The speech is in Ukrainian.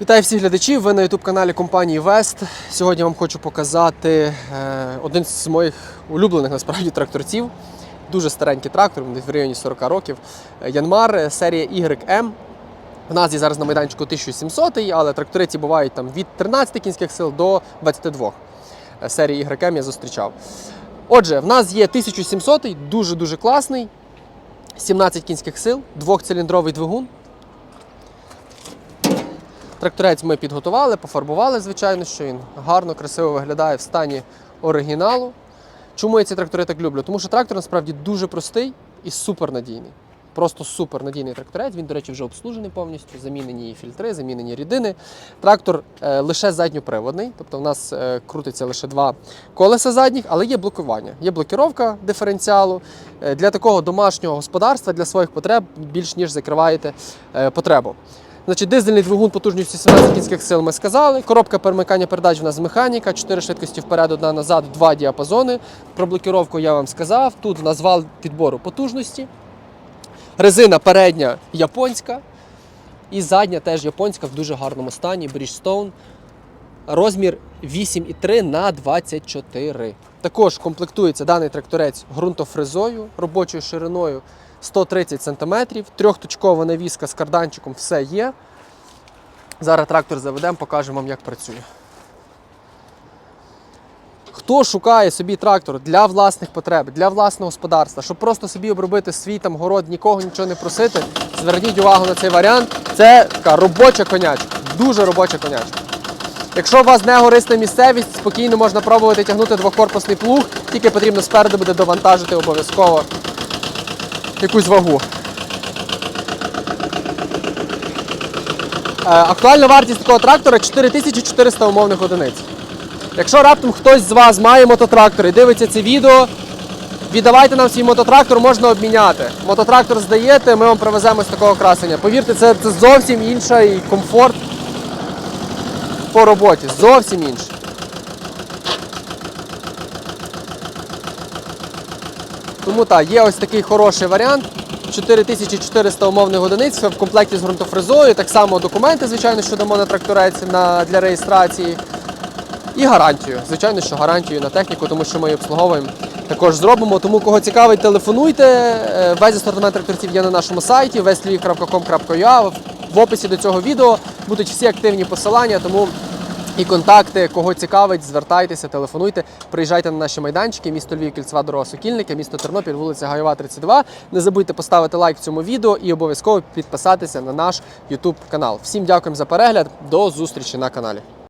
Вітаю всіх глядачів. Ви на youtube каналі компанії Вест. Сьогодні вам хочу показати е, один з моїх улюблених насправді тракторців. Дуже старенький трактор, в районі 40 років. Е, Янмар, е, серія YM. У нас є зараз на майданчику 1700, але трактори ці бувають там від 13 кінських сил до 22. Е, Серії YM я зустрічав. Отже, в нас є 1700, дуже-дуже класний. 17 кінських сил, двохциліндровий двигун. Тракторець ми підготували, пофарбували, звичайно, що він гарно, красиво виглядає в стані оригіналу. Чому я ці трактори так люблю? Тому що трактор насправді дуже простий і супернадійний. Просто супернадійний тракторець. Він, до речі, вже обслужений повністю, замінені фільтри, замінені рідини. Трактор е, лише задньоприводний, тобто в нас е, крутиться лише два колеса задніх, але є блокування. Є блокіровка диференціалу. Е, для такого домашнього господарства, для своїх потреб більш ніж закриваєте е, потребу. Значить, дизельний двигун потужністю 17 кінських сил ми сказали. Коробка перемикання передач у нас механіка, 4 швидкості вперед, одна назад, два діапазони. Про блокіровку я вам сказав. Тут у нас вал підбору потужності. Резина передня японська. І задня теж японська в дуже гарному стані. Bridgestone. Розмір 8,3 на 24. Також комплектується даний тракторець ґрунтофрезою, робочою шириною 130 см, трьохточкова навіска з карданчиком, все є. Зараз трактор заведемо, покажемо вам, як працює. Хто шукає собі трактор для власних потреб, для власного господарства, щоб просто собі обробити свій там город, нікого нічого не просити, зверніть увагу на цей варіант. Це така робоча конячка, дуже робоча конячка. Якщо у вас не горисна місцевість, спокійно можна пробувати тягнути двокорпусний плуг, тільки потрібно спереду буде довантажити обов'язково якусь вагу. Е, Актуальна вартість такого трактора 4400 умовних одиниць. Якщо раптом хтось з вас має мототрактор і дивиться це відео, віддавайте нам свій мототрактор, можна обміняти. Мототрактор здаєте, ми вам привеземо з такого красення. Повірте, це, це зовсім інший комфорт по роботі. Зовсім інший. Тому так, є ось такий хороший варіант. 4400 умовних одиниць в комплекті з ґрунтофрезою. Так само документи, звичайно, що дамо на тракторець на, для реєстрації. І гарантію. Звичайно, що гарантію на техніку, тому що ми її обслуговуємо. Також зробимо. Тому кого цікавить, телефонуйте. Е, Весь асортимент тракторців є на нашому сайті westlviv.com.ua. В описі до цього відео будуть всі активні посилання, тому і контакти, кого цікавить, звертайтеся, телефонуйте, приїжджайте на наші майданчики, місто Львів, Кільцева дорога Сокільники, місто Тернопіль, вулиця Гайова, 32. Не забудьте поставити лайк цьому відео і обов'язково підписатися на наш YouTube канал. Всім дякуємо за перегляд. До зустрічі на каналі.